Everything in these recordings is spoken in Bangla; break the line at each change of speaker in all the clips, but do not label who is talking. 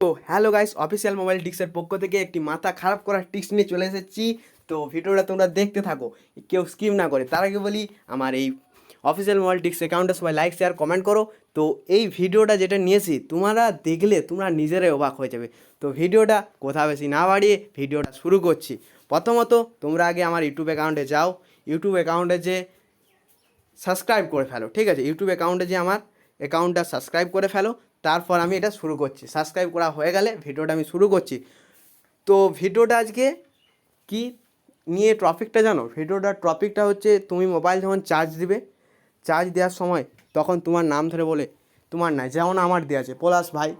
তো হ্যালো গাইস, অফিসিয়াল মোবাইল টিক্সের পক্ষ থেকে একটি মাথা খারাপ করার টিক্স নিয়ে চলে এসেছি। তো ভিডিওটা তোমরা দেখতে থাকো, কেউ স্কিম না করে। তার আগে বলি, আমার এই অফিসিয়াল মোবাইল টিক্স অ্যাকাউন্টে সবাই লাইক শেয়ার কমেন্ট করো। তো এই ভিডিওটা যেটা নিয়েছি, তোমরা দেখলে তোমরা নিজেরাই অবাক হয়ে যাবে। তো ভিডিওটা কোথাও বেশি না বাড়িয়ে ভিডিওটা শুরু করছি। প্রথমত, তোমরা আগে আমার ইউটিউব অ্যাকাউন্টে যাও। ইউটিউব অ্যাকাউন্টে যে সাবস্ক্রাইব করে ফেলো, ঠিক আছে? ইউটিউব অ্যাকাউন্টে যে আমার অ্যাকাউন্টটা সাবস্ক্রাইব করে ফেলো তারপর আমি এটা শুরু করছি। সাবস্ক্রাইব করা হয়ে গেলে ভিডিওটা আমি শুরু করছি। তো ভিডিওটা আজকে কি নিয়ে টপিকটা জানো? ভিডিওটার টপিকটা হচ্ছে তুমি মোবাইল যখন চার্জ দিবে চার্জ দেওয়ার সময় তখন তোমার নাম ধরে বলে, তোমার না যেমন আমার দেওয়া আছে, পলাশ ভাই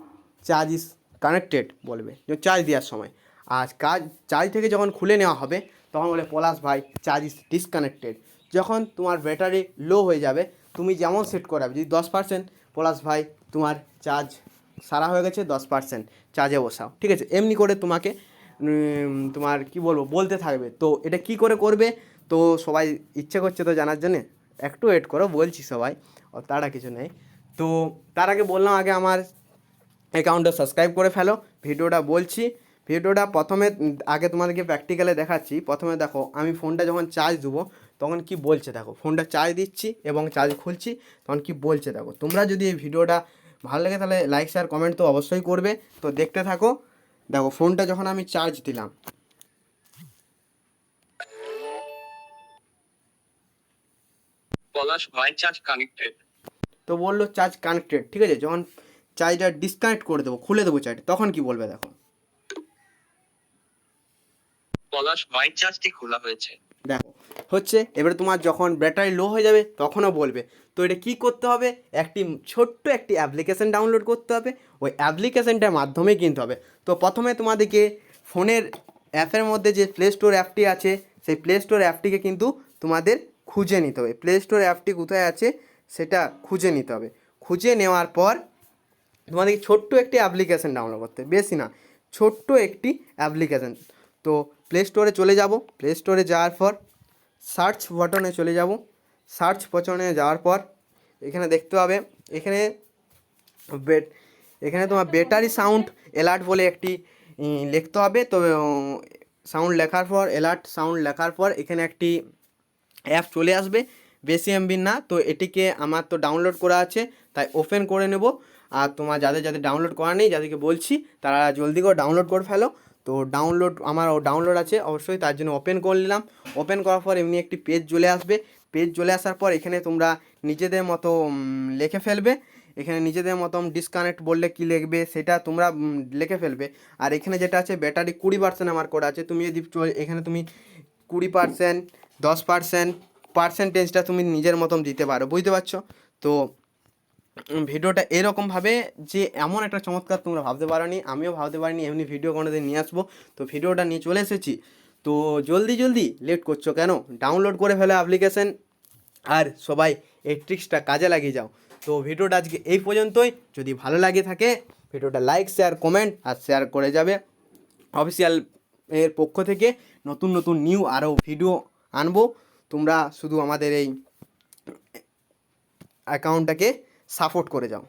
চার্জ ইস কানেক্টেড বলবে চার্জ দেওয়ার সময়। আর কাজ চার্জ থেকে যখন খুলে নেওয়া হবে, তখন বলে, পলাশ ভাই চার্জ ইস ডিসকানেক্টেড যখন তোমার ব্যাটারি লো হয়ে যাবে তুমি যেমন সেট করাবে, যদি দশ পার্সেন্ট পলাশ ভাই তোমার চার্জ সারা হয়ে গেছে, দশ পার্সেন্ট চার্জে বসাও, ঠিক আছে? এমনি করে তোমাকে তোমার কি বলব, বলতে থাকবে। তো এটা কি করে করবে? তো সবাই ইচ্ছে করছে তো জানার জন্যে। একটু ওয়েট করো, বলছি সবাই, ও তারা কিছু নেই। তো তার আগে বললাম, আগে আমার অ্যাকাউন্টটা সাবস্ক্রাইব করে ফেলো। ভিডিওটা বলছি। ভিডিওটা প্রথমে, আগে তোমাদেরকে প্র্যাকটিক্যালে দেখাচ্ছি। প্রথমে দেখো, আমি ফোনটা যখন চার্জ দেবো তখন কি বলছে দেখো ফোনটা চার্জ দিচ্ছি এবং চার্জ খুলছি তখন কি বলছে দেখো। তোমরা যদি এই ভিডিওটা ভালো লাগে তাহলে লাইক শেয়ার কমেন্ট তো অবশ্যই করবে। তো দেখতে থাকো দেখো ফোনটা যখন আমি চার্জ দিলাম।
পলাশ ভাই চার্জ কানেক্টেড
তো বলল চার্জ কানেক্টেড ঠিক আছে? যখন চার্জটা ডিসকানেক্ট করে দেবো খুলে দেবো চার্জ তখন কি বলবে দেখো?
পলাশ ভাই চার্জটি খোলা হয়েছে।
হচ্ছে এবারে তোমার যখন ব্যাটারি লো হয়ে যাবে, তখনও বলবে। তো এটা কী করতে হবে? একটি ছোট্ট একটি অ্যাপ্লিকেশন ডাউনলোড করতে হবে। ওই অ্যাপ্লিকেশনটার মাধ্যমে কিনতে হবে। তো প্রথমে তোমাদেরকে ফোনের অ্যাপের মধ্যে যে প্লে স্টোর অ্যাপটি আছে, সেই প্লে স্টোর অ্যাপটিকে কিন্তু তোমাদের খুঁজে নিতে হবে। প্লে স্টোর অ্যাপটি কোথায় আছে, সেটা খুঁজে নিতে হবে। খুঁজে নেওয়ার পর তোমাদেরকে ছোট্ট একটি অ্যাপ্লিকেশন ডাউনলোড করতে বেশি না, ছোট্ট একটি অ্যাপ্লিকেশন তো প্লে স্টোরে চলে যাব। প্লে স্টোরে যাওয়ার পর সার্চ বটনে চলে যাব। সার্চ বটনে যাওয়ার পর এখানে দেখতে হবে এখানে এখানে তোমার ব্যাটারি সাউন্ড অ্যালার্ট বলে একটি লিখতে হবে। তো সাউন্ড লেখার পর অ্যালার্ট সাউন্ড লেখার পর এখানে একটি অ্যাপ চলে আসবে, বেশি এমবির না। তো এটিকে আমার তো ডাউনলোড করা আছে, তাই ওপেন করে নেব। আর তোমার যাদের যাদের ডাউনলোড করা নেই, যাদেরকে বলছি, তারা জলদি করে ডাউনলোড করে ফেলো। তো ডাউনলোড আমার ডাউনলোড আছে, অবশ্যই তার জন্য ওপেন করে নিলাম। ওপেন করার পর এমনি একটি পেজ চলে আসবে। পেজ চলে আসার পর এখানে তোমরা নিজেদের মতো লিখে ফেলবে। এখানে নিজেদের মতন ডিসকানেক্ট বললে কি লিখবে সেটা তোমরা লিখে ফেলবে। আর এখানে যেটা আছে ব্যাটারি কুড়ি পার্সেন্ট আমার করা আছে। তুমি যদি এখানে তুমি কুড়ি পার্সেন্ট দশ পার্সেন্ট পার্সেন্টেজটা তুমি নিজের মতন দিতে পারো। বুঝতে পারছ? তো ভিডিওটা এরকমভাবে যে এমন একটা চমৎকার তোমরা ভাবতে পারোনি, আমিও ভাবতে পারিনি, এমনি ভিডিও কোনোদিন নিয়ে আসব। তো ভিডিওটা নিয়ে চলে এসেছি। তো জলদি জলদি লেট করছ কেন? ডাউনলোড করে ফেলো অ্যাপ্লিকেশন আর সবাই এই ট্রিক্সটা কাজে লাগিয়ে যাও। তো ভিডিওটা আজকে এই পর্যন্তই। যদি ভালো লাগে থাকে, ভিডিওটা লাইক শেয়ার কমেন্ট আর শেয়ার করে যাবে অফিসিয়াল এর পক্ষ থেকে। নতুন নতুন নিউ আরও ভিডিও আনব। তোমরা শুধু আমাদের এই অ্যাকাউন্টটাকে সাপোর্ট করে যাও।